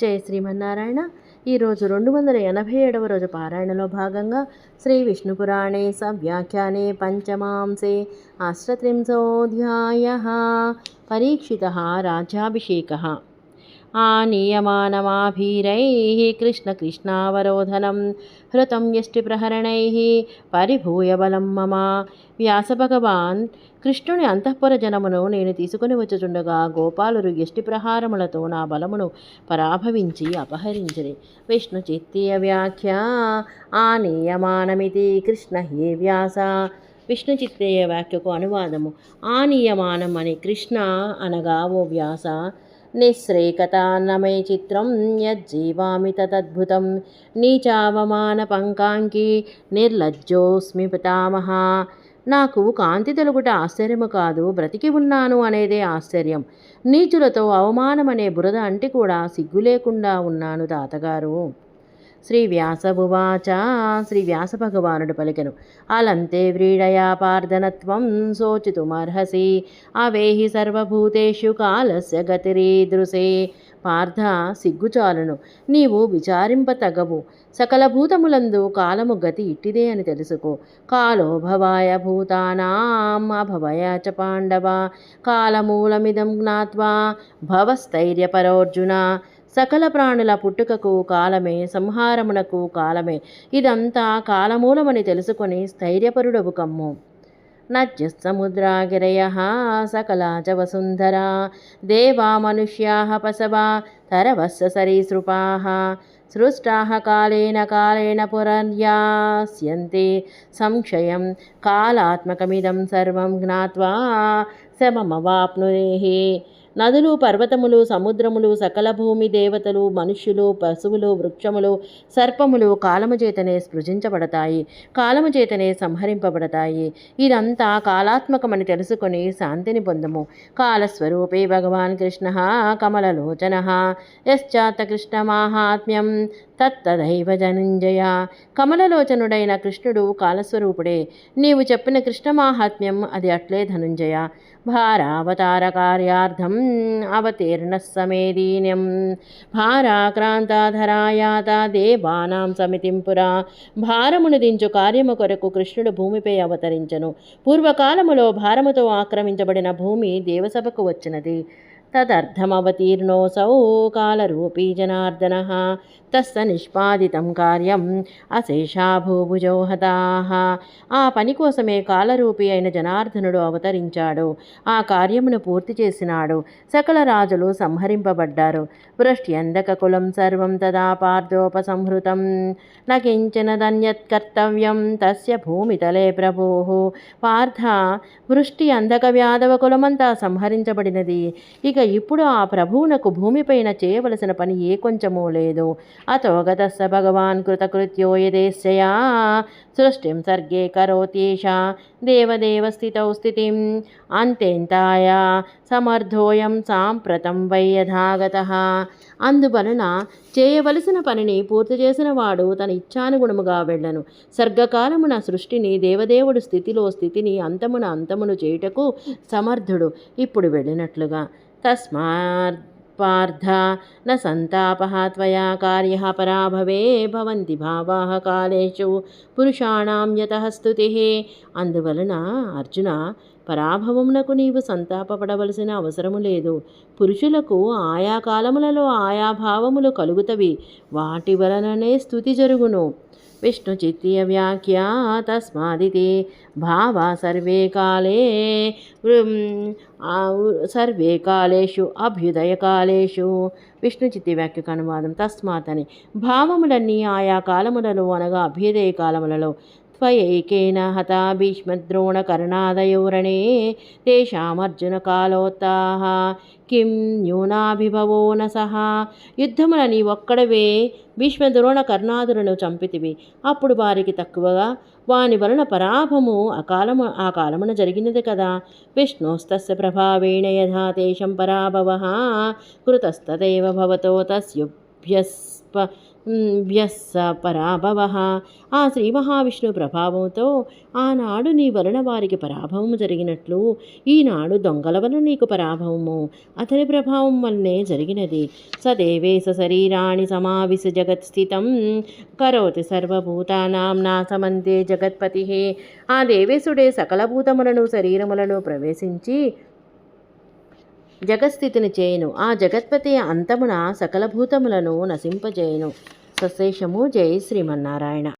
జయ శ్రీమన్నారాయణ. ఈరోజు రెండు వందల ఎనభై ఏడవ రోజు పారాయణలో భాగంగా శ్రీ విష్ణుపురాణే సవ్యాఖ్యానే పంచమాంసే అష్టత్రింశోధ్యాయ పరీక్షిత రాజ్యాభిషేక. ఆనీయమానమాభీరైः కృష్ణకృష్ణావరోధనం హృతం యష్టిప్రహరణైः పరిభూయ బలం మమ. వ్యాసభగవాన్ కృష్ణుని అంతఃపుర జనమును నేను తీసుకుని వచ్చుచుండగా గోపాలురు ఎష్టి ప్రహారములతో నా బలమును పరాభవించి అపహరించిరి. విష్ణు చిత్తీయ వ్యాఖ్య ఆనీయమానమితి కృష్ణ హే వ్యాస. విష్ణు చిత్తేయ వ్యాఖ్యకు అనువాదము ఆనీయమానం అని కృష్ణ అనగా ఓ వ్యాస. నిశ్రేకతాన్నమే చిత్రం యజ్జీవామి తదద్భుతం. నీచావమాన పంకాంకి నిర్లజ్జోస్మి పితామహ. నాకు కాంతి తొలుగుట ఆశ్చర్యము కాదు బ్రతికి ఉన్నాను అనేదే ఆశ్చర్యం. నీచులతో అవమానమనే బురద అంటి కూడా సిగ్గు లేకుండా ఉన్నాను తాతగారు. శ్రీ వ్యాసభువాచ శ్రీ వ్యాస భగవానుడు పలికెను. అలంతే వ్రీడయా పార్థనత్వం శోచితుమర్హసి. అవేహి సర్వభూతేషు కాలస్య గతిరీదృశే. పార్థ సిగ్గుచాలును. నీవు విచారింపతగవు. సకల భూతములందు కాలము గతి ఇట్టిదే అని తెలుసుకో. కాలో భవాయ భూతానాం అభవయ చ పాండవ. కాలమూలమిదం జ్ఞాత్వా. భవస్థైర్యపరోర్జున. సకల ప్రాణుల పుట్టుకకు కాలమే సంహారమునకు కాలమే. ఇదంతా కాలమూలమని తెలుసుకొని స్థైర్యపరుడవు కమ్ము. నజ్యసముద్రాగిరయ సకలా చ వసుంధరా దేవా మనుష్యా పశవా తరవస్స సరీసృపా సృష్టా కాళేన కాళేన పురర్యాస్యంతే సంక్షయం కాలాత్మకమిదం సర్వం జ్ఞావా శమమవాప్నురే నదులు పర్వతములు సముద్రములు సకల భూమి దేవతలు మనుష్యులు పశువులు వృక్షములు సర్పములు కాలము చేతనే సృజించబడతాయి కాలము చేతనే సంహరింపబడతాయి. ఇదంతా కాలాత్మకమని తెలుసుకొని శాంతిని పొందము. కాలస్వరూపే భగవాన్ కృష్ణ కమలలోచన యశ్చాత కృష్ణ మాహాత్మ్యం తత్తదైవ జనంజయ. కమలలోచనుడైన కృష్ణుడు కాలస్వరూపుడే. నీవు చెప్పిన కృష్ణమాహాత్మ్యం అది అట్లే ధనుంజయ. భారావతార కార్యార్థం అవతీర్ణ సమేదీన్యం. భారాక్రాంతాధరాయాత దేవానాం సమితిం పురా భారమును దించు కార్యము కొరకు కృష్ణుడు భూమిపై అవతరించను. పూర్వకాలములో భారముతో ఆక్రమించబడిన భూమి దేవసభకు వచ్చినది. తదర్థమవతీర్ణోసౌ కాలరూపీ జనార్దన తస్స నిష్పాదితం కార్యం అశేషా భూభుజో హతాః. ఆ పని కోసమే కాలరూపి అయిన జనార్దనుడు అవతరించాడు. ఆ కార్యమును పూర్తి చేసినాడు. సకల రాజులు సంహరింపబడ్డారు. వృష్ట్యందక కులం సర్వం తదా పార్థోపసంహృతం నకించనదన్యత్కర్తవ్యం తస్య భూమితలే ప్రభో. పార్థ వృష్టి అందక వ్యాధవ కులమంతా సంహరించబడినది. ఇక ఇప్పుడు ఆ ప్రభువునకు భూమిపైన చేయవలసిన పని ఏ కొంచెమూ లేదు అతోగత స భగవాన్ కృతకృత్యో యదేశయా సృష్టిం సర్గే కరోతీష. దేవదేవ స్థితౌ స్థితిం. అంతేంతాయ సమర్థోయం సాంప్రతం వై అందువలన చేయవలసిన పనిని పూర్తి చేసిన వాడు తన ఇచ్ఛానుగుణముగా వెళ్ళను. సర్గకాలమున సృష్టిని దేవదేవుడు స్థితిలో స్థితిని అంతమున అంతమును చేయుటకు సమర్థుడు. ఇప్పుడు వెళ్ళినట్లుగా తస్మాత్ పార్థ న సంతాపः त्वया कार्यः పరాభవే భవంతి భావాः కాలేషు పురుషాణం యతః స్తుతిః అందువలన అర్జున పరాభవమునకు నీవు సంతాపపడవలసిన అవసరము లేదు. పురుషులకు ఆయా కాలములలో ఆయా భావములు కలుగుతవి. వాటి వలననే స్థుతి జరుగును. విష్ణు చిత్తీయ వ్యాఖ్య తస్మాదితి. భావ సర్వే కాలే సర్వే కాలేషు అభ్యుదయకాలేషు విష్ణు చిత్తి వ్యాఖ్యకు అనువాదం తస్మాత్ అని. భావములన్నీ ఆయా కాలములలో అనగా అభ్యుదయ కాలములలో. త్వయైకేన హతా భీష్మద్రోణకర్ణాదయోరణే తేషామర్జునకాలోత్తాహ కిం న్యూనాభిభవో న సహా యుద్ధమున నీ ఒక్కడవే। భీష్మద్రోణ కర్ణాదులను చంపితివి। అప్పుడు వారికి తక్కువగా వాని వలన పరాభము అకాలము ఆ కాలమున జరిగినది కదా। విష్ణోస్తస్య ప్రభావేణ యథా తేషం పరాభవ। కృతస్తదేవ భవతో తస్యు వ్యస్ప వ్యస్స పరాభవ ఆ శ్రీ మహావిష్ణు ప్రభావంతో ఆనాడు నీ వలన వారికి పరాభవము జరిగినట్లు ఈనాడు దొంగల వలన నీకు పరాభవము. అతని ప్రభావం వల్లనే జరిగినది. సదేవేశ శరీరాణి సమావిశ జగత్ స్థితం. కరోతి సర్వభూతానాం నాసమంతే జగత్పతి. ఆ దేవేశుడే సకల భూతములను శరీరములను ప్రవేశించి జగత్స్థితిని చేయును. ఆ జగత్పతి అంతమున సకల భూతములను నశింపజేయును. సశేషము జై శ్రీమన్నారాయణ.